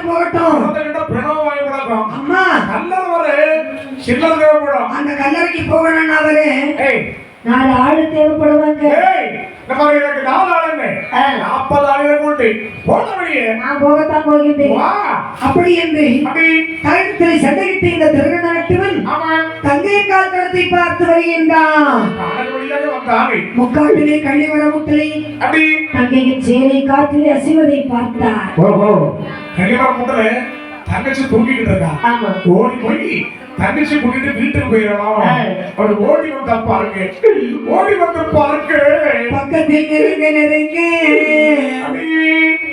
போகட்டும் போகட்டும் பிரணவம் வாங்கி பழக்கம் அம்மா. நல்லது ஒரு சில்லறை தேவைப்படும் அந்த கல்லறைக்கு போகணும்னா அவரு நாலு ஆளு தேவைப்படுவாங்க. மாதிரி எனக்கு நாலு ஆளுங்க ஆ. நாற்பது ஆளுங்க கூட்டி போன வழியே நான் போகத்தான் போகின்றேன். வா. அப்படி என்று அப்படி. கழுத்தில் சண்டையிட்டு இந்த திருகண நட்டுவன் அவன் தங்கை கால் கடத்தை பார்த்து வருகின்றான். முக்காட்டிலே கள்ளிவர முட்டலை அப்படி. தங்கையின் சேலை காற்றிலே அசைவதை பார்த்தார். முட்டல தங்கச்சி தூங்கிக்கிட்டு இருக்கா? ஆமா. ஓடி போய் தங்கச்சி கூட்டிட்டு வீட்டுக்கு போயிடலாம். அவர் ஓடி வந்தா பாருங்க. ஓடி வந்து பாருங்க. பக்கத்தில் நெருங்க நெருங்க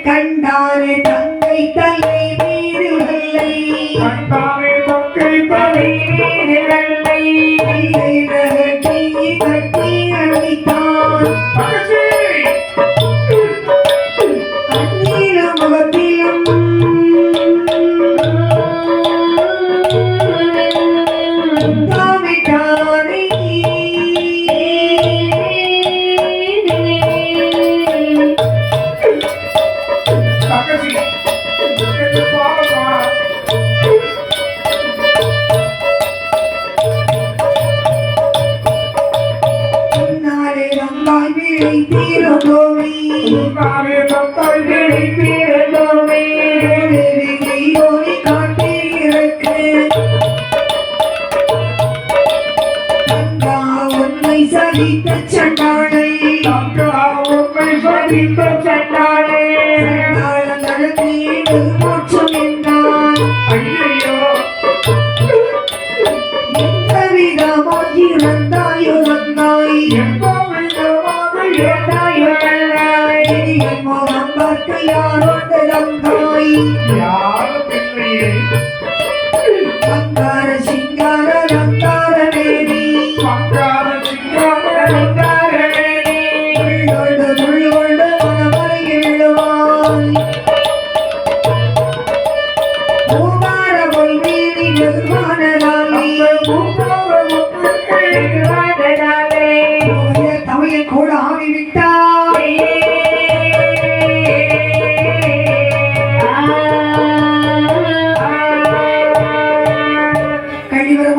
கண்டானே தங்கை தலை. Happy birthday.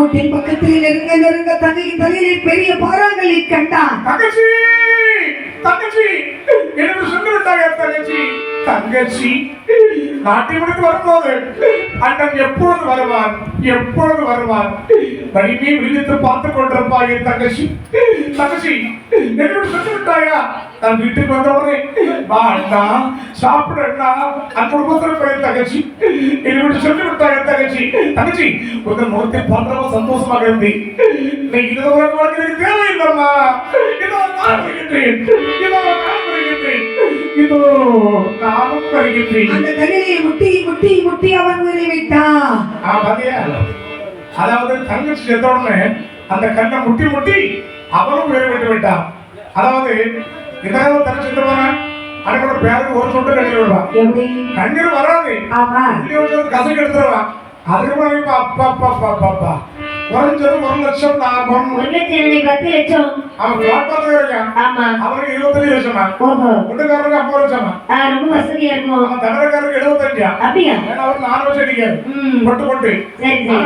கழிவரமுட்டின் பக்கத்தில் நெருங்க நெருங்க தங்கையின் தலையில் பெரிய பாறாங்களை கண்டான். தங்கச்சி! தங்கச்சி! எனக்கு சொல்லி விட்டாங்க தங்கச்சி? தங்கச்சி நாட்டை முடித்து வரும்போது அண்ணன் எப்பொழுது வருவான்? எப்பொழுது வருவான்? வலிமை விழித்து பார்த்து கொண்டிருப்பாய் என் தங்கச்சி. தங்கச்சி என்னோட சொல்லி விட்டாயா நான் வீட்டுக்கு வந்தவரே வா அண்ணா சாப்பிடு அண்ணா அந்த குடும்பத்தில் போய் தங்கச்சி. என்னோட சொல்லி விட்டாயா தங்கச்சி? தங்கச்சி உங்கள் முகத்தை பார்த்தவங்க சந்தோஷமாக இருந்தி நீ இது உனக்கு எனக்கு தேவையில்லம்மா இதோ நான் இதோ நான் வருகின்றேன் இதோ நானும் வருகின்றேன் அந்த தலையை முட்டி முட்டி முட்டி அவன் உயிரை விட்டான் ஆ, பாத்தியா? அதாவது தங்கச்சி செத்த உடனே அந்த கண்ணை முட்டி முட்டி அவனும் உயிரை விட்டு விட்டான். அதாவது இதாவது தங்கச்சி செத்து போறான் அதுக்கூட பேருக்கு ஒரு சொட்டு கண்ணீர் விடுவான் கண்ணீர் வராது. கசக்கு எடுத்துருவான் அதுக்கப்புறம் இப்ப அப்பா அப்பா அப்பா அப்பா அப்பா. குறைஞ்சது ஒரு லட்சம் லாபம். ஒரு லட்சம் பத்து லட்சம். அவன் பிளாட்பார்த்து இருக்கான். ஆமா. அவனுக்கு இருபத்தஞ்சு லட்சமா? ஓஹோ. ஒட்டுக்காரருக்கு ஐம்பது லட்சமா? ரொம்ப வசதியா இருக்கும்? அவன் தமிழக்காரருக்கு எழுபத்தஞ்சா அப்படியா? ஏன்னா அவர் நாலு வருஷம் அடிக்காது பொட்டு பொட்டு. சரி சரி.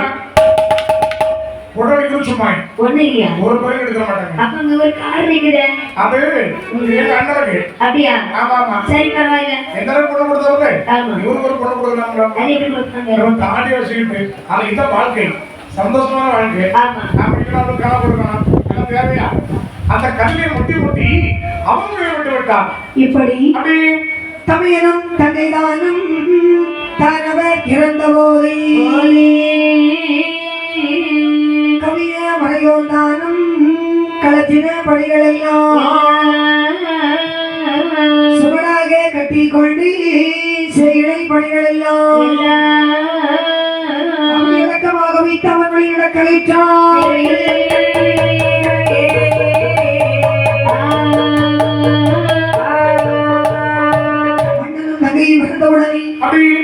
உடனே சும்மா. ஒண்ணு இல்லையா? ஒரு பேரும் எடுக்க மாட்டாங்க. அப்ப இங்க ஒரு கார் நிக்குது அது எங்க அண்ணனுக்கு. அப்படியா? ஆமா ஆமா. சரி பரவாயில்ல. எந்த அளவுக்கு பொண்ணு கொடுத்தவங்க ஆமா. இவருக்கு ஒரு பொண்ணு கொடுக்குறாங்க அது எப்படி கொடுத்தாங்க நம்ம தாடி வச்சுக்கிட்டு அது இந்த வாழ்க்கை. சந்தோஷமான வாழ்க்கை. இல்லாமல் கலை கொடுக்கணும் எல்லாம் தேவையா? அந்த கல்வியை முட்டி முட்டி அவங்க விட்டு விட்டான் இப்படி அப்படி தமிழனும் தங்கைதானும் தானவர் இறந்த போதே. கவிய மறையோந்தானும் களத்தின படிகளெல்லாம் சுவடாக கட்டி கொண்டு செய்களை படிகளெல்லாம்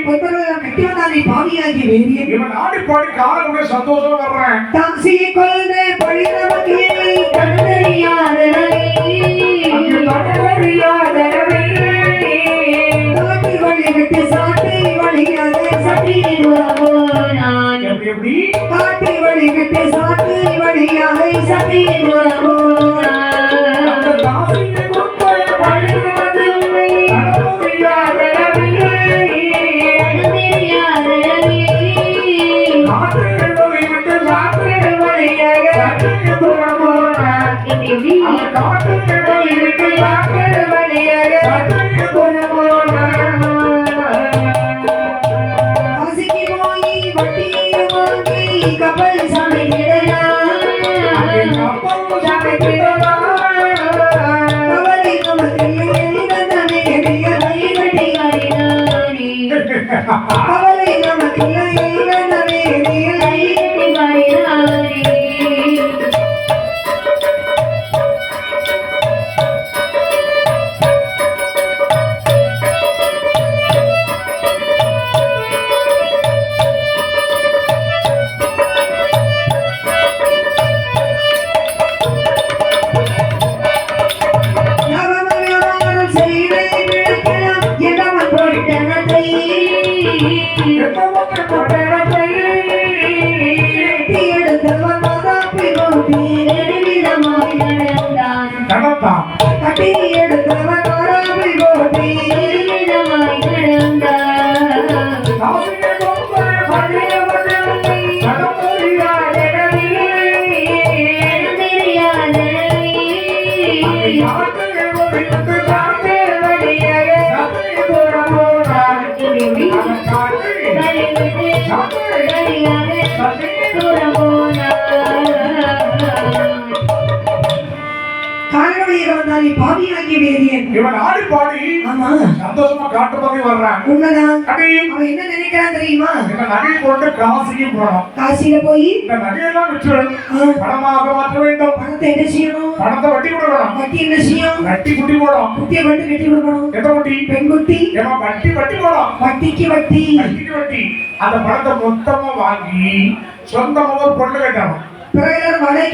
ஒருவர்கள் கட்டி வந்தாலே பாவியாகி வேதிய இவன் ஆடி பாடி காலம் சந்தோஷமா வர்றேன். கொள்ற காரணவழியாக வந்தால் நீ பாவியாகி வேதியன். இவன் ஆடி பாடி ஆமா. சந்தோஷமா காட்டு பகுதி வர்றான். உண்மைதான். அடி அவன் என்ன நினைக்கிறான் தெரியுமா? இந்த நகையை கொண்டு காசிக்கு போனோம் காசியில போய் இந்த நகையெல்லாம் விற்று பணமாக மாற்ற வேண்டும். பணத்தை என்ன செய்யணும்? பணத்தை வட்டி கொடுக்கணும் வட்டி என்ன செய்யும்? வட்டி குட்டி போடும். குட்டியை கொண்டு கட்டி கொடுக்கணும். எந்த வட்டி? பெண் குட்டி ஏமா வட்டி வட்டி போடும். வட்டிக்கு வட்டி. வட்டிக்கு வட்டி. அந்த பணத்தை மொத்தமா வாங்கி சொந்தமா ஒரு பொண்ணு கட்டணும் பிறகு வடை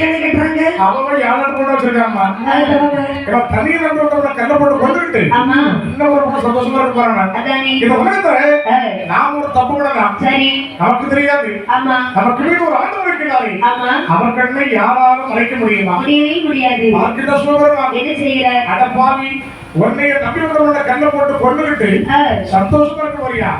அவங்க யாரும் அது தவிர இவன் தனியில் நம்பி கல்ல போட்டு கொண்டுகிட்டு இன்னும் ஒரு சந்தோஷமா இருப்பாங்க இந்த உலகத்துல நாம ஒரு தப்பு சரி. நமக்கு தெரியாது. நமக்கு மீது ஒரு ஆண்டவர் இருக்கிறாரே. அவர் கண்ணை யாராலும் மறைக்க முடியுமா? முடியவே முடியாது. என்ன செய்கிறார்? அட பாவி உன்னைய நம்பி வந்தவன கல்ல போட்டு கொண்டுகிட்டு சந்தோஷமா இருக்க வரியா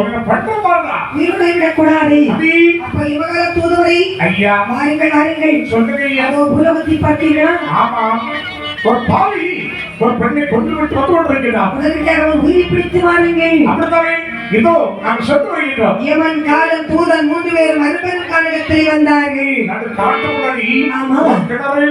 உன்னை பட்ட பாருடா உயிரோடு விடக்கூடாது. அபி அப்ப இவங்கள தூதுவரை. ஐயா. வாருங்கள் வாருங்கள். சொல்லுங்க ஐயா. புலவத்தை பார்த்தீங்கன்னா ஆமா. ஒரு பாவி ஒரு பெண்ணை கொண்டு விட்டு வந்து கொண்டிருக்கிறார் உதவிக்காக உயிரை பிடித்து வாருங்கள். அப்படித்தானே? இதோ நாங்கள் சென்று வருகிறோம் யமன் காலம் தூதன் மூன்று பேரும் அருபன் காலகத்தில் வந்தார்கள். நடு காட்டு முன்னாடி ஆமா. ஒரு கிணறு